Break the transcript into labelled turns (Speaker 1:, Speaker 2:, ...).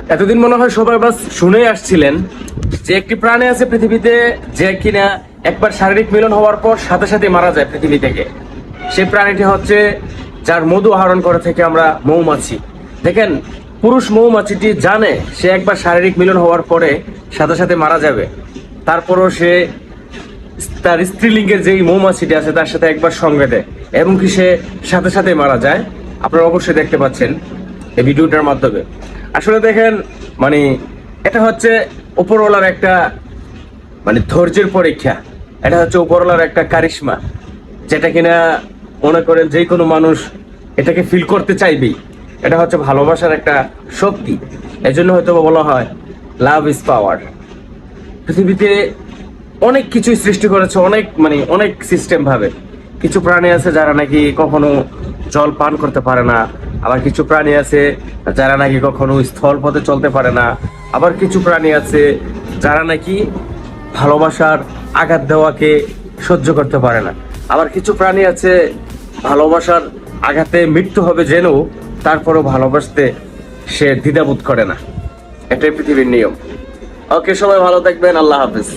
Speaker 1: এতদিন মনে হয় সবাই বাস শুনে আসছিলেন যে একটি প্রাণী আছে পৃথিবীতে যে কিনা একবার শারীরিক মিলন হওয়ার পর সাথে সাথে মারা যায় পৃথিবী থেকে। সেই প্রাণীটি হচ্ছে যার মধু আহরণ করে থেকে আমরা মৌমাছি। দেখেন, পুরুষ মৌমাছিটি জানে সে একবার শারীরিক মিলন হওয়ার পরে সাথে সাথে মারা যাবে। তারপরও সে তার স্ত্রীলিঙ্গের যেই মৌমাছিটি আছে তার সাথে একবার সঙ্গে দেয় এবং কি সে সাথে সাথে মারা যায়। আপনারা অবশ্যই দেখতে পাচ্ছেন এই ভিডিওটার মাধ্যমে। আসলে দেখেন মানে এটা হচ্ছে উপরওয়ালার একটা মানে ধৈর্যের পরীক্ষা। এটা হচ্ছে উপরওয়ালার একটা কারিশমা, যেটা কিনা মনে করেন যে কোনো মানুষ এটাকে ফিল করতে চাইবেই। এটা হচ্ছে ভালোবাসার একটা শক্তি। এজন্য হয়তো বলা হয় লাভ ইজ পাওয়ার পৃথিবীতে অনেক কিছুই সৃষ্টি করেছে, অনেক মানে অনেক সিস্টেম ভাবে। কিছু প্রাণী আছে যারা নাকি কখনো জল পান করতে পারে না আবার কিছু প্রাণী আছে যারা নাকি কখনো স্থল পথে চলতে পারে না। আবার কিছু প্রাণী আছে যারা নাকি ভালোবাসার আঘাত দেওয়াকে সহ্য করতে পারে না। আবার কিছু প্রাণী আছে ভালোবাসার আঘাতে মৃত্যু হবে জেনেও তারপরও ভালোবাসতে সে দ্বিধাবোধ করে না। এটাই পৃথিবীর নিয়ম। ওকে, সবাই ভালো থাকবেন। আল্লাহ হাফিজ।